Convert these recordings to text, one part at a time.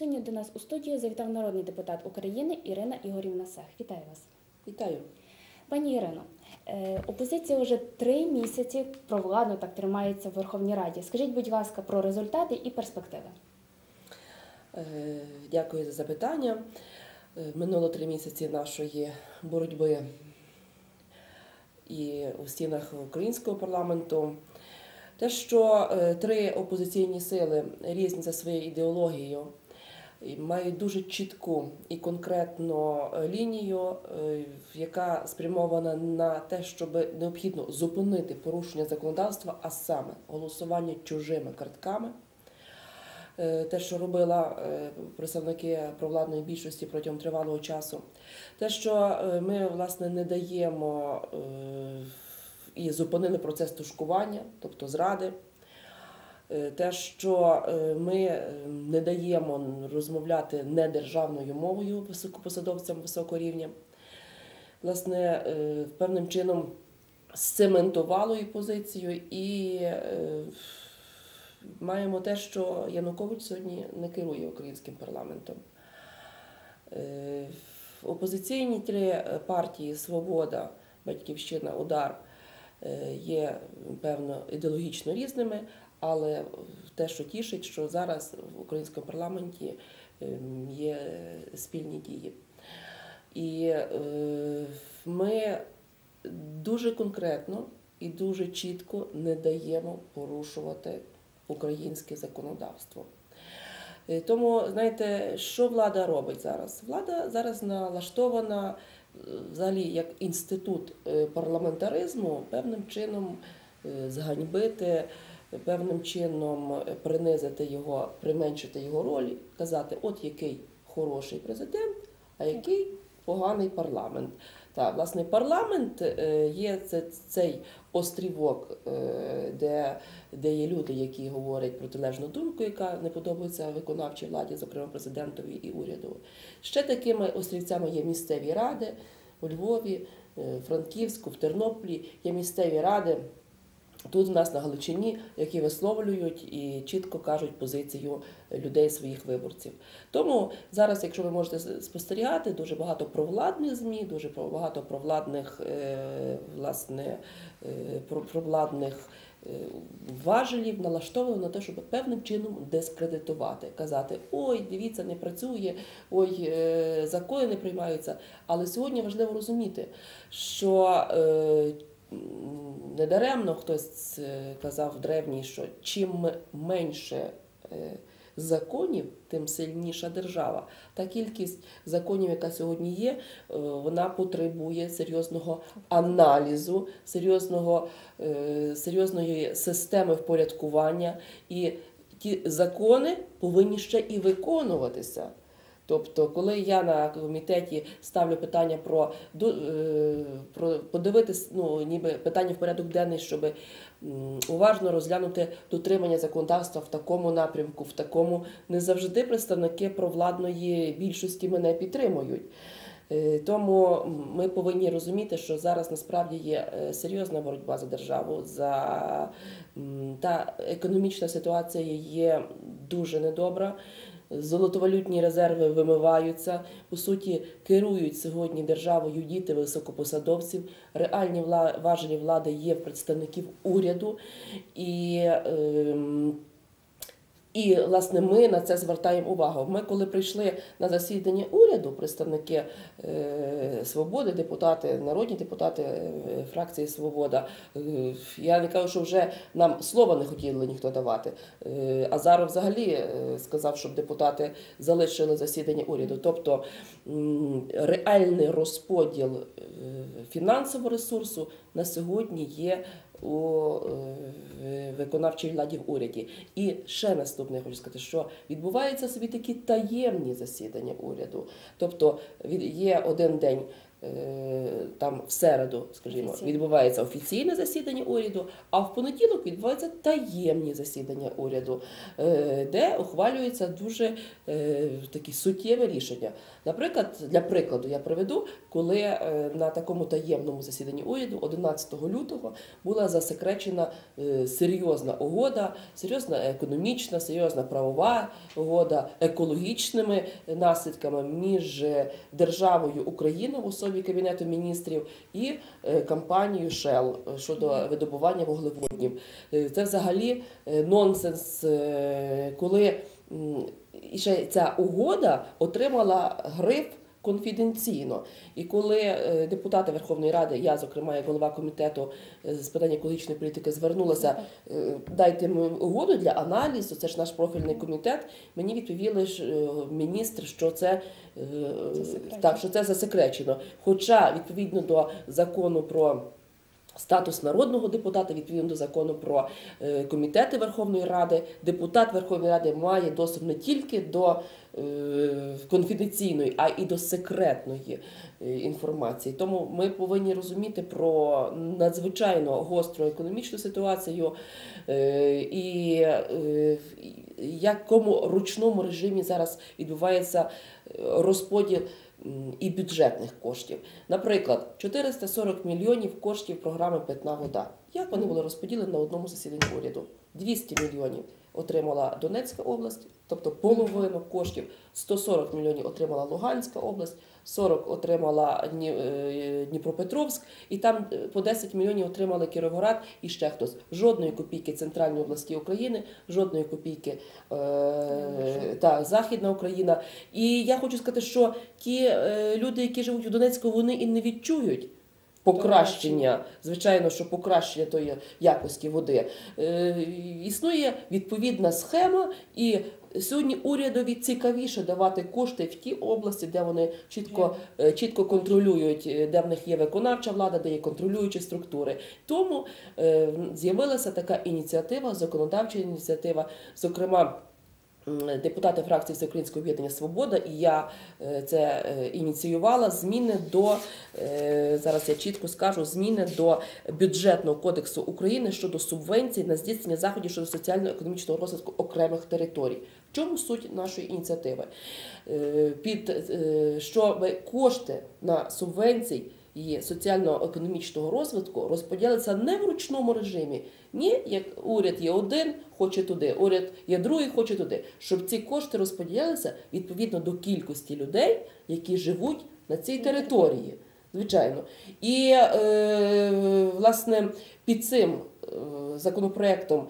Сьогодні до нас у студію завітав народний депутат України Ірина Ігорівна Сех. Вітаю вас. Вітаю. Пані Ірино, е, опозиція вже три місяці провладно так тримається в Верховній Раді. Скажіть, будь ласка, про результати і перспективи. Е, Дякую за запитання. Е, Минуло три місяці нашої боротьби і у стінах українського парламенту. Те, що три опозиційні сили різні за своєю ідеологією, мають дуже чітку і конкретну е, лінію, е, яка спрямована на те, щоб необхідно зупинити порушення законодавства, а саме голосування чужими картками. Е, Те, що робила представники провладної більшості протягом тривалого часу, те, що ми власне не даємо і зупинили процес тушкування, тобто зради. Е, Те, що е, ми е, не даємо розмовляти недержавною мовою високопосадовцям високого рівня, власне, е, певним чином сцементувало і позицію, і маємо те, що Янукович сьогодні не керує українським парламентом. Опозиційні три партії Свобода, Батьківщина, Удар є певно ідеологічно різними, але те, що тішить, що зараз в українському парламенті ем, є спільні дії. І е, ми дуже конкретно і дуже чітко не даємо порушувати українське законодавство. Е, Тому, знаєте, що влада робить зараз? Влада зараз налаштована е, взагалі як інститут парламентаризму певним чином зганьбити, певним чином е, принизити його, применшити його роль, казати, от який хороший президент, а який поганий парламент. Та, власне, парламент е, є це, цей острівок, е, де, де є люди, які говорять протилежну думку, яка не подобається виконавчій владі, зокрема президентові і уряду. Ще такими острівцями є місцеві ради у Львові, Франківську, в Тернополі. Є місцеві ради. Тут в нас на Галичині, які висловлюють і чітко кажуть позицію людей своїх виборців. Тому зараз, якщо ви можете спостерігати, дуже багато провладних змі, дуже багато провладних е, власне е, провладних е, важелів налаштовано на те, щоб певним чином дискредитувати, казати: ой, дивіться, не працює, ой, закони не приймаються. Але сьогодні важливо розуміти, що недаремно хтось е, казав древній, що чим менше е, законів, тим сильніша держава. Та кількість законів, яка сьогодні є, е, вона потребує серйозного аналізу, серйозного, серйозної системи впорядкування. І ті закони повинні ще і виконуватися. Тобто, коли я на комітеті ставлю питання про, е, про подивитись, ну ніби питання в порядок денний, щоб уважно розглянути дотримання законодавства в такому напрямку, в такому не завжди представники провладної більшості мене підтримують. Е, Тому ми повинні розуміти, що зараз насправді є е, серйозна боротьба за державу, за та економічна ситуація є дуже недобра. Золотовалютні резерви вимиваються. По суті, керують сьогодні державою діти високопосадовців. Реальні важелі влади є представників уряду. І, ем, і власне ми на це звертаємо увагу. Ми, коли прийшли на засідання уряду, представники е, свободи, депутати, народні депутати е, фракції Свобода, е, я не кажу, що вже нам слова не хотіли ніхто давати. Азаров взагалі сказав, щоб депутати залишили засідання уряду. Тобто реальний розподіл фінансового ресурсу на сьогодні є у е, виконавчій владі в уряді. І ще наступне я хочу сказати, що відбуваються собі такі таємні засідання уряду. Тобто є один день е, там в середу, скажімо, відбувається офіційне засідання уряду, а в понеділок відбуваються таємні засідання уряду, е, де ухвалюються дуже е, такі суттєві рішення. Наприклад, для прикладу я приведу, коли е, на такому таємному засіданні уряду 11 лютого була засекречена е, серйозна угода, серйозна економічна, серйозна правова угода екологічними наслідками між е, державою Україна в особі Кабінету міністрів і компанією Shell щодо видобування вуглеводнів. Це взагалі нонсенс, коли і ще ця угода отримала гриф. Конфіденційно, і коли е, депутати Верховної Ради, я зокрема як голова комітету е, з питань екологічної політики, звернулася е, дайте ми угоду для аналізу. Це ж наш профільний комітет. Мені відповіли ж міністр, що це так, що це засекречено. Хоча відповідно до закону про статус народного депутата, відповідно до закону про е, комітети Верховної Ради, депутат Верховної Ради має доступ не тільки до е, конфіденційної, а і до секретної е, інформації. Тому ми повинні розуміти про надзвичайно гостру економічну ситуацію і якому ручному режимі зараз відбувається розподіл і бюджетних коштів. Наприклад, 440 мільйонів коштів програми Питна вода. Як вони були розподілені на одному засіданні уряду? 200 мільйонів отримала Донецька область, тобто половину коштів, 140 мільйонів отримала Луганська область, 40 отримала е, Дніпропетровськ, і там е, по 10 мільйонів отримали Кіровоград і ще хтось. Жодної копійки центральної області України, жодної копійки е, та Західна Україна. І я хочу сказати, що ті е, люди, які живуть у Донецьку, вони і не відчують. Покращення, звичайно, що покращення тої якості води. Е, існує відповідна схема, і сьогодні урядові цікавіше давати кошти в ті області, де вони чітко, е, чітко контролюють, е, де в них є виконавча влада, де є контролюючі структури. Тому е, з'явилася така ініціатива, законодавча ініціатива, зокрема. Депутати фракції Всеукраїнського об'єднання Свобода і я е, це е, ініціювала зміни до е, зараз. Я чітко скажу зміни до бюджетного кодексу України щодо субвенцій на здійснення заходів щодо соціально-економічного розвитку окремих територій. В чому суть нашої ініціативи? Під щоб кошти на субвенції і соціально-економічного розвитку розподілиться не в ручному режимі, ні, як уряд є один, хоче туди, уряд є другий, хоче туди. Щоб ці кошти розподілялися відповідно до кількості людей, які живуть на цій території. Звичайно. І е, власне під цим е, законопроектом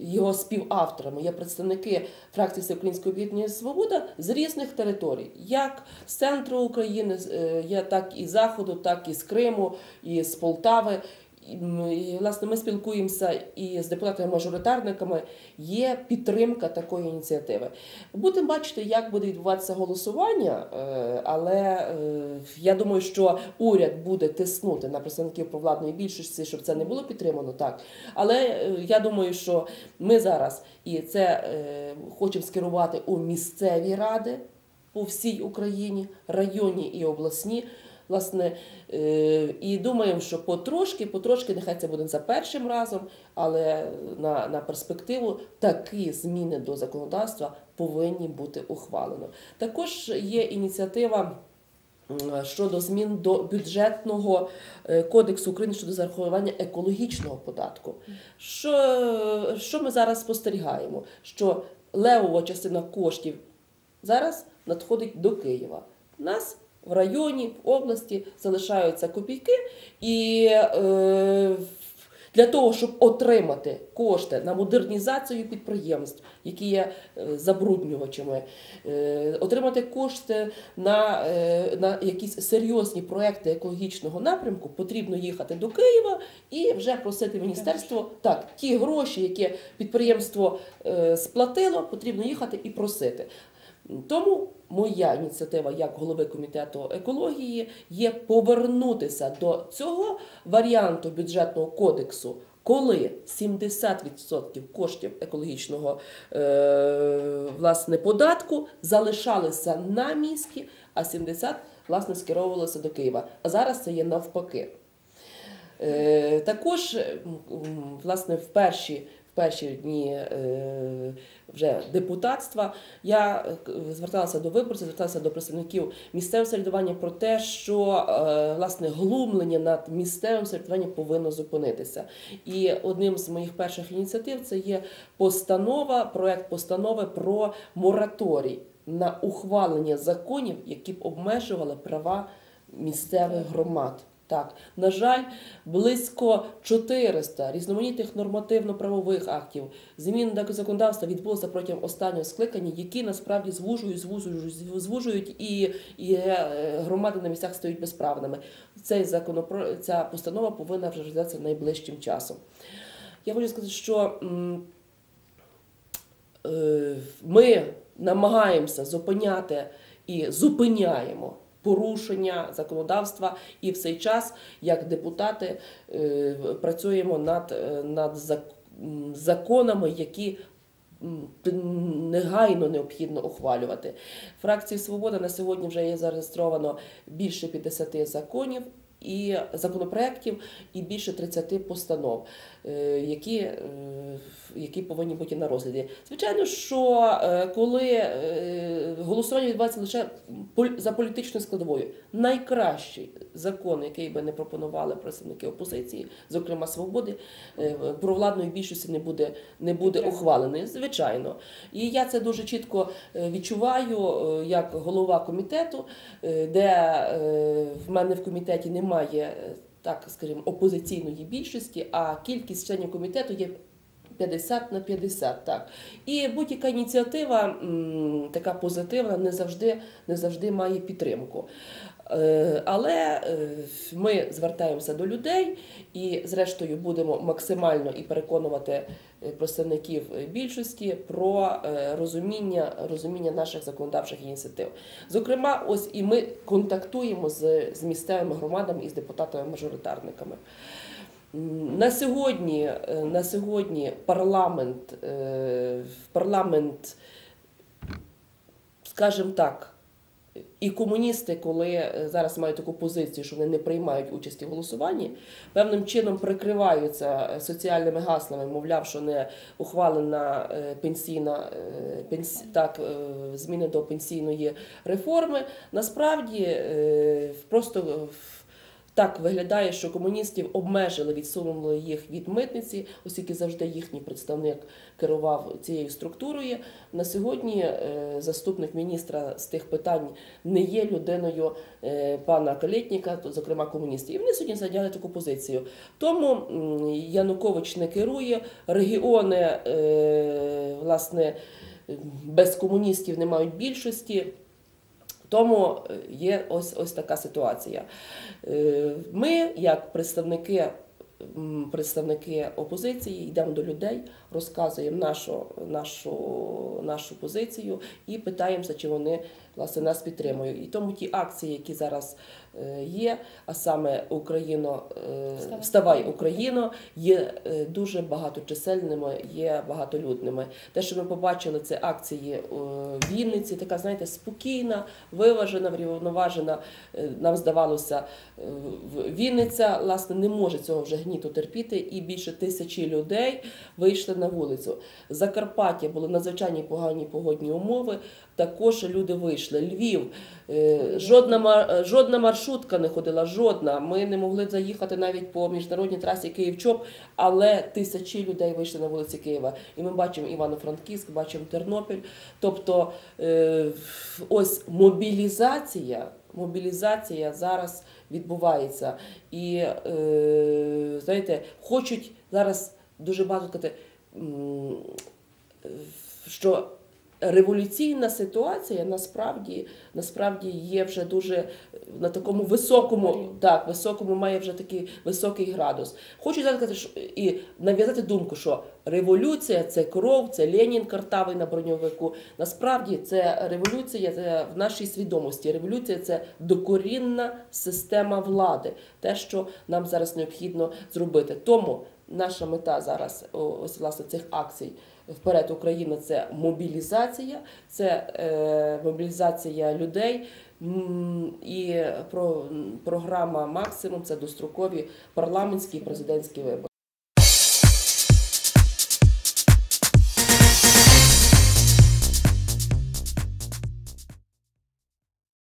його співавторами є представники фракції Всеукраїнського об'єднання Свобода з різних територій, як з центру України, е, є так і Заходу, так і з Криму, і з Полтави. І, власне, ми спілкуємося і з депутатами-мажоритарниками. Є підтримка такої ініціативи. Будемо бачити, як буде відбуватися голосування, е, але е, я думаю, що уряд буде тиснути на представників провладної більшості, щоб це не було підтримано. Так, але е, я думаю, що ми зараз і це хочемо скерувати у місцеві ради по всій Україні, районні і обласні. Власне, е, і думаємо, що потрошки, потрошки, нехай це буде за першим разом, але на, на перспективу такі зміни до законодавства повинні бути ухвалено. Також є ініціатива. Щодо змін до бюджетного е, кодексу України щодо зарахування екологічного податку. Що, що ми зараз спостерігаємо? Що левова частина коштів зараз надходить до Києва. Нас в районі, в області залишаються копійки, і е, для того, щоб отримати кошти на модернізацію підприємств, які є е, забруднювачами, е, отримати кошти на, е, на якісь серйозні проекти екологічного напрямку, потрібно їхати до Києва і вже просити міністерство. Так, ті гроші, які підприємство е, сплатило, потрібно їхати і просити. Тому моя ініціатива як голови комітету екології є повернутися до цього варіанту бюджетного кодексу, коли 70% коштів екологічного е, власне податку залишалися на місці, а 70% власне скеровувалися до Києва. А зараз це є навпаки. Е, Також, власне, в перші, перші дні е, вже депутатства я е, зверталася до виборців, зверталася до представників місцевого самоврядування про те, що е, власне глумлення над місцевим самоврядуванням повинно зупинитися. І одним з моїх перших ініціатив це є постанова, проект постанови про мораторій на ухвалення законів, які б обмежували права місцевих громад. Так, на жаль, близько 400 різноманітних нормативно-правових актів, змін до законодавства відбулося протягом останнього скликання, які насправді звужують, звужують, звужують і, і е, громади на місцях стають безправними. Цей законопро... ця постанова повинна вже розглядатися найближчим часом. Я хочу сказати, що е, ми намагаємося зупиняти і зупиняємо порушення законодавства, і в цей час, як депутати, е, працюємо над, е, над законами, які негайно необхідно ухвалювати. Фракції Свобода на сьогодні вже є зареєстровано більше 50 законів. І законопроєктів, і більше 30 постанов, які, е, які повинні бути на розгляді. Звичайно, що е, коли е, голосування відбувається лише за політичною складовою, найкращий закон, який би не пропонували представники опозиції, зокрема свободи, е, провладної більшості не буде, не буде ухвалений. Звичайно. І я це дуже чітко е, відчуваю е, як голова комітету, е, де е, в мене в комітеті немає. Так, скажімо, опозиційної більшості, а кількість членів комітету є 50 на 50, так. І будь-яка ініціатива така позитивна не завжди, не завжди має підтримку. Е, Але е, ми звертаємося до людей і, зрештою, будемо максимально і переконувати е, представників більшості про розуміння, розуміння наших законодавчих ініціатив. Зокрема, ось і ми контактуємо з, з місцевими громадами і з депутатами-мажоритарниками. На сьогодні, е, на сьогодні парламент, е, парламент, скажімо так, і комуністи, коли е, зараз мають таку позицію, що вони не приймають участі в голосуванні, певним чином прикриваються соціальними гаслами, мовляв, що не ухвалена пенсійна пенс... так, зміни до пенсійної реформи. Насправді просто в- так виглядає, що комуністів обмежили, відсунули їх від митниці, оскільки завжди їхній представник керував цією структурою. На сьогодні е, заступник міністра з тих питань не є людиною е, пана Калєтніка, то, зокрема комуністів. І вони сьогодні зайняли таку позицію. Тому Янукович не керує, регіони е, власне без комуністів не мають більшості. Тому е, є ось, ось така ситуація. Е, Ми, як представники, представники опозиції, йдемо до людей, розказуємо нашу, нашу, нашу позицію і питаємося, чи вони власне нас підтримують. І тому ті акції, які зараз е, є, а саме Україно е, Вставай. Україно, є е, дуже багаточисельними, є багатолюдними. Те, що ми побачили, це акції в Вінниці, така, знаєте, спокійна, виважена, врівноважена. Нам здавалося, Вінниця власне не може цього вже гніту терпіти, і більше тисячі людей вийшли на вулицю. Закарпаття були надзвичайні погані погодні умови. Також люди вийшли. Львів, е, жодна жодна маршрутка не ходила, жодна. Ми не могли заїхати навіть по міжнародній трасі Київ-Чоп, але тисячі людей вийшли на вулиці Києва. І ми бачимо Івано-Франківськ, бачимо Тернопіль. Тобто е, ось мобілізація, мобілізація зараз відбувається. І е, знаєте, хочуть зараз дуже багато сказати, що революційна ситуація насправді, насправді є вже дуже на такому високому, так, високому має вже такий високий градус. Хочу сказати, що і нав'язати думку, що революція це кров, це Ленін картавий на броньовику. Насправді це революція це в нашій свідомості. Революція це докорінна система влади, те, що нам зараз необхідно зробити. Тому наша мета зараз, ось власне цих акцій вперед Україна це мобілізація, це е, мобілізація людей. І про програма максимум це дострокові парламентські і президентські вибори.